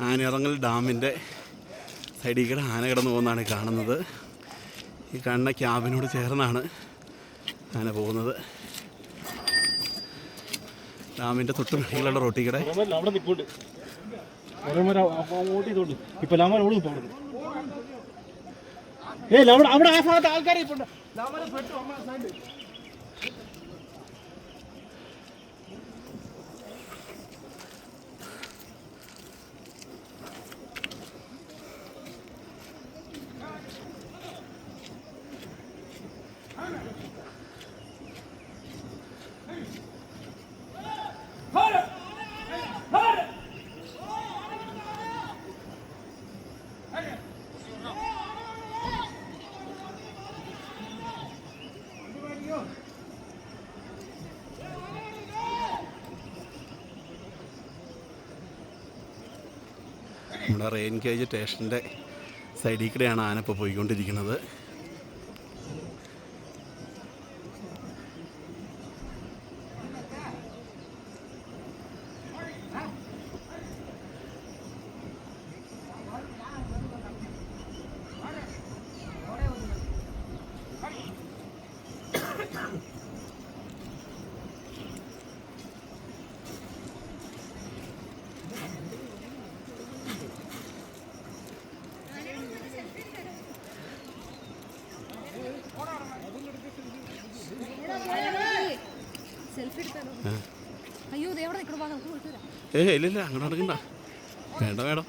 ആനയിറങ്ങൽ ഡാമിന്റെ സൈഡിൽ കൂടെ ആന കിടന്നു പോകുന്നതാണ് കാണുന്നത്. ഈ കാണുന്ന ക്യാബിനോട് ചേർന്നാണ് ആന പോകുന്നത്. ഡാമിന്റെ തൊട്ട് മുകളിലുള്ള റോട്ടിൽ കൂടെ. ഏ അവിടെ ആ ഭാഗത്ത് ആൾക്കാരെ ഇപ്പൊ നമ്മുടെ റെയിൻ കേജ് സ്റ്റേഷന്റെ സൈഡിൽ കൂടെയാണ് ആന ഇപ്പോൾ പോയിക്കൊണ്ടിരിക്കുന്നത്. ഏ ഇല്ലില്ല അങ്ങനെ നടക്കണ്ട. വേണ്ട വേണം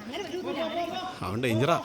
അവൻ ഡേഞ്ചറാ.